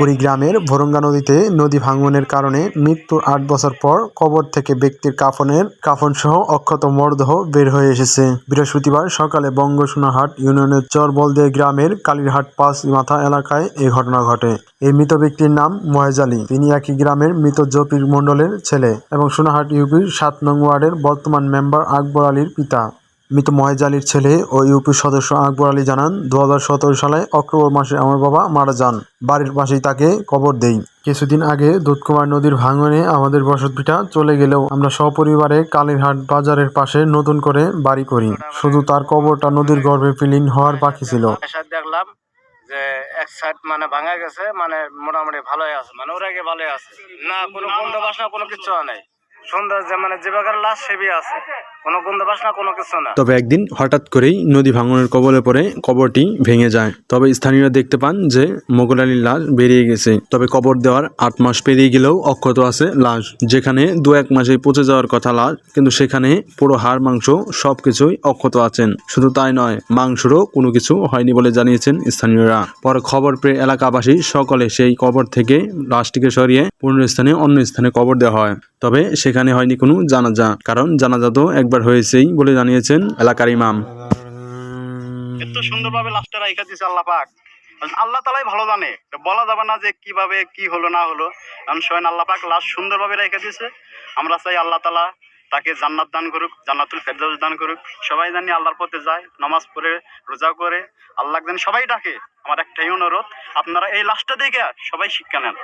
কুড়িগ্রামের ভোরঙ্গা নদীতে নদী ভাঙনের কারণে মৃত্যুর আট বছর পর কবর থেকে ব্যক্তির কাফনের, কাফনসহ অক্ষত মরদেহ বের হয়ে এসেছে। বৃহস্পতিবার সকালে বঙ্গসোনাহাট ইউনিয়নের চর চরবলদে গ্রামের কালীরহাট পাঁচ মাথা এলাকায় এই ঘটনা ঘটে। এই মৃত ব্যক্তির নাম মহেজ আলী। তিনি একই গ্রামের মৃত জপির মণ্ডলের ছেলে এবং সোনাহাট ইউপির সাত নং ওয়ার্ডের বর্তমান মেম্বার আকবর আলীর পিতা। মৃত মহেজ আলীর ছেলে ও ইউপি সদস্য আকবর আলী জানান দু সালে অক্টোবর মাসে আমার বাবা মারা যান। বাড়ির পাশেই তাকে কবর দেই। কিছুদিন আগে দুধকুমার নদীর ভাঙনে আমাদের বসতভিটা চলে গেলেও আমরা সপরিবারে কালীরহাট বাজারের পাশে নতুন করে বাড়ি করি। শুধু তার কবরটা নদীর গর্ভে বিলীন হওয়ার বাকি ছিল। দেখলাম যে এক সাইড মানে ভাঙা গেছে মানে মোটামুটি ভালোই আছে মানে ভালোই আছে। না, কোনো বাসনা, কোনো কিছু নেই। মানে তবে একদিন হঠাৎ করেই নদী ভাঙনের কবলে পড়ে কবরটি ভেঙে যায়। তবে স্থানীয়রা দেখতে পান যে মোগল আলীর লাশ বেরিয়ে গেছে। তবে কবর দেওয়ার আট মাস পেরিয়ে গেলেও অক্ষত আছে লাশ। যেখানে দু এক মাসে পচে যাওয়ার কথা লাশ, কিন্তু সেখানে পুরো হাড়, মাংস সবকিছুই অক্ষত আছেন। শুধু তাই নয়, মাংসরও কোনো কিছু হয়নি বলে জানিয়েছেন স্থানীয়রা। পরে খবর পেয়ে এলাকাবাসী সকলে সেই কবর থেকে লাশটিকে সরিয়ে পূর্ণ স্থানে অন্য স্থানে কবর দেওয়া হয়। তবে সেখানে হয়নি কোনো জানাজা। কারণ জানাজা তো একবার হয়েছেই বলে জানিয়েছেন এলাকার ইমাম। এত সুন্দরভাবে লাশটা রাইখা দিয়েছে আল্লাহ পাক। আল্লাহ তালাই ভালো জানে। বলা যাবে না যে কীভাবে, কি হলো, না হলো। কারণ স্বয়ং আল্লাহ পাক লাশ সুন্দরভাবে রেখে দিয়েছে। আমরা চাই আল্লাহ তালা তাকে জান্নাত দান করুক, জান্নাতুল ফেরদাউস দান করুক। সবাই জানি আল্লাহর পথে যায়, নামাজ পড়ে, রোজা করে। আল্লাহ জানি সবাই ডাকে। আমার একটাই অনুরোধ, আপনারা এই লাশটা দেখে সবাই শিক্ষা নেন।